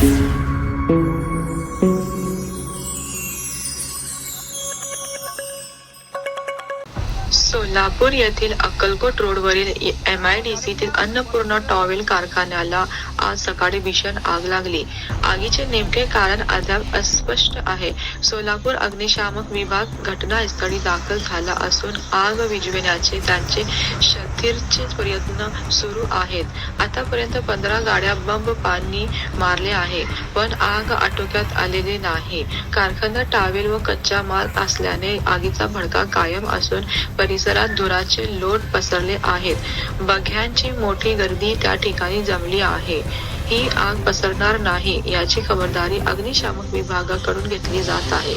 Música Solapur येथील अक्कलकोट रोडवरील M I D सीतील अन्नपूर्णा टॉवेल कारखान्याला आज सकाळी भीषण आग लागली. आगीचे नेमके कारण अद्याप अस्पष्ट आहे. सोलापूर अग्निशामक विभाग घटनास्थळी दाखल झाला असून आग विजविण्याचे त्यांचे शर्थीरचे प्रयत्न सुरू आहेत. आतापर्यंत पंधरा गाड्या बंब पाणी मारले आहे पण आग आटोक्यात आलेली नाही. कारखाना टावेल व कच्चा माल असल्याने आगीचा भडका कायम असून परिसरात धुराचे लोट पसरले आहेत. बघ्यांची मोठी गर्दी त्या ठिकाणी जमली आहे. ही आग पसरणार नाही याची खबरदारी अग्निशामक विभागाकडून घेतली जात आहे.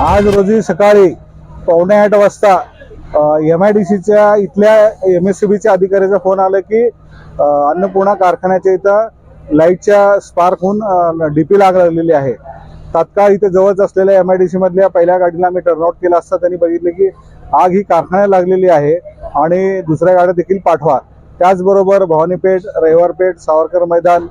आज रोजी सकाळी पावणे आठ वाजता एम आय डी सीच्या इथल्या एम एस सी बीच्या अधिकाऱ्याचा फोन आला की अन्नपूर्णा कारखान्याच्या इथं लाईटच्या स्पार्क होऊन डीपी लाग लागलेली आहे. तात्काळ इथे जवळच असलेल्या एम आय डी सी मधल्या पहिल्या गाडीला आम्ही टर्नआउट केला असता त्यांनी बघितले की आग ही कारखान्याला लागलेली आहे आणि दुसऱ्या गाड्या देखील पाठवा. त्याचबरोबर भवानीपेठ रविवारपेठ सावरकर मैदान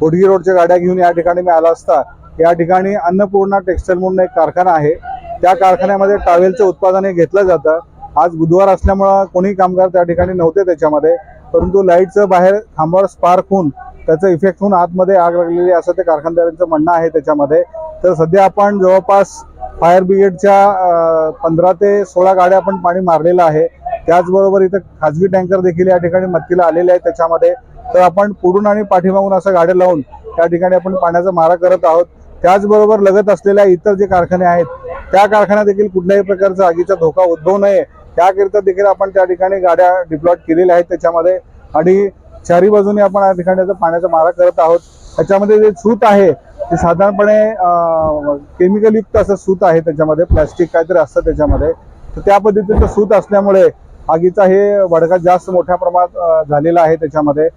होडगी रोडच्या गाड्या घेऊन या ठिकाणी मी आला असता. या ठिकाणी अन्नपूर्णा टेक्सटाईल म्हणून एक कारखाना आहे. त्या कारखान्यामध्ये टावेलचं उत्पादन हे घेतलं जातं. आज बुधवार असल्यामुळं कोणी कामगार त्या ठिकाणी नव्हते त्याच्यामध्ये. परंतु लाईटचं बाहेर खांबावर स्पार्क होऊन त्याचं इफेक्ट होऊन आतमध्ये आग लागलेली असं ते कारखानदारांचं म्हणणं आहे त्याच्यामध्ये. तर सध्या आपण जवळपास फायर ब्रिगेडच्या पंधरा ते सोळा गाड्या आपण पाणी मारलेलं आहे. त्याचबरोबर इथं खाजगी टँकर देखील या ठिकाणी मत्तीला आलेले आहेत त्याच्यामध्ये. तर आपण पुढून आणि पाठीमागून असं गाड्या लावून त्या ठिकाणी आपण पाण्याचा मारा करत आहोत. त्याचबरोबर लगत असलेल्या इतर जे कारखाने आहेत त्या कारखान्यात देखील कुठल्याही प्रकारचा आगीचा धोका उद्भवू नये. त्याकरिता देखील आपण त्या ठिकाणी गाड्या डिप्लॉट केलेल्या आहेत त्याच्यामध्ये. आणि चारी बाजूने आपण या ठिकाणी पाण्याचा मारा करत आहोत. त्याच्यामध्ये जे सूत आहे ते साधारणपणे केमिकल युक्त असं सूत आहे त्याच्यामध्ये. प्लॅस्टिक काहीतरी असतं त्याच्यामध्ये. तर त्या पद्धतीचं सूत असल्यामुळे आगीचा हे भडका जास्त मोठ्या प्रमाणात झालेला आहे त्याच्यामध्ये.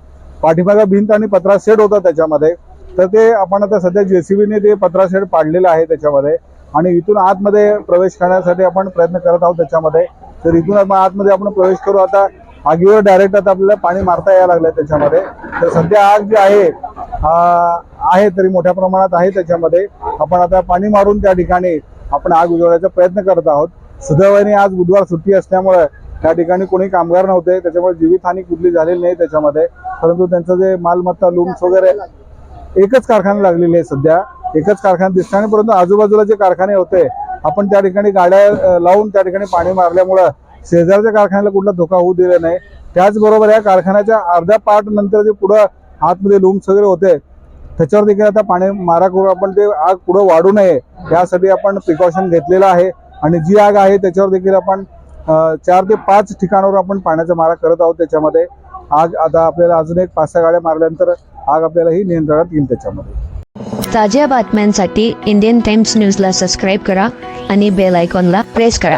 पाठीमागा भिंत आणि पत्रा शेड होता त्याच्यामध्ये. तर ते आपण आता सध्या जेसीबीने ते पत्रा शेड पाडलेलं आहे त्याच्यामध्ये. आणि इथून आतमध्ये प्रवेश करण्यासाठी आपण प्रयत्न करत आहोत त्याच्यामध्ये. तर इथून आतमध्ये आपण प्रवेश करू. आता आगीवर डायरेक्ट आता आपल्याला पाणी मारता यायला लागलं त्याच्यामध्ये. तर सध्या आग जी आहे आहे तरी मोठ्या प्रमाणात आहे त्याच्यामध्ये. आपण आता पाणी मारून त्या ठिकाणी आपण आग उजवण्याचा प्रयत्न करत आहोत. सुदैवाने आज बुधवार सुट्टी असल्यामुळे त्या ठिकाणी कोणी कामगार नव्हते. त्याच्यामुळे जीवितहानी कुठली झालेली नाही त्याच्यामध्ये. परंतु त्यांचं जे मालमत्ता लूम्स वगैरे एकच कारखाना लागलेले आहे सध्या. एकच कारखाना दिसतो आणि परंतु आजूबाजूला जे कारखाने होते आपण त्या ठिकाणी गाड्या लावून त्या ठिकाणी पाणी मारल्यामुळं शेजारच्या कारखान्याला कुठला धोका होऊ दिला नाही. त्याचबरोबर या कारखान्याच्या अर्ध्या पार्ट नंतर जे पुढं आतमध्ये लूम्स वगैरे होते त्याच्यावर देखील आता पाणी मारा करून आपण ते आग पुढं वाढू नये यासाठी आपण प्रिकॉशन घेतलेलं आहे. आणि जी आग आहे त्याच्यावर देखील आपण चार ते पाच ठिकाणावर आपण पाण्याचा मारा करत आहोत त्याच्यामध्ये. आग आता आपल्याला अजून एक पाच सहा गाड्या मारल्यानंतर आग आपल्याला ही नियंत्रणात येईल त्याच्यामध्ये. ताज्या बातम्यांसाठी इंडियन टाइम्स न्यूजला सबस्क्राईब करा आणि बेल आयकॉनला प्रेस करा.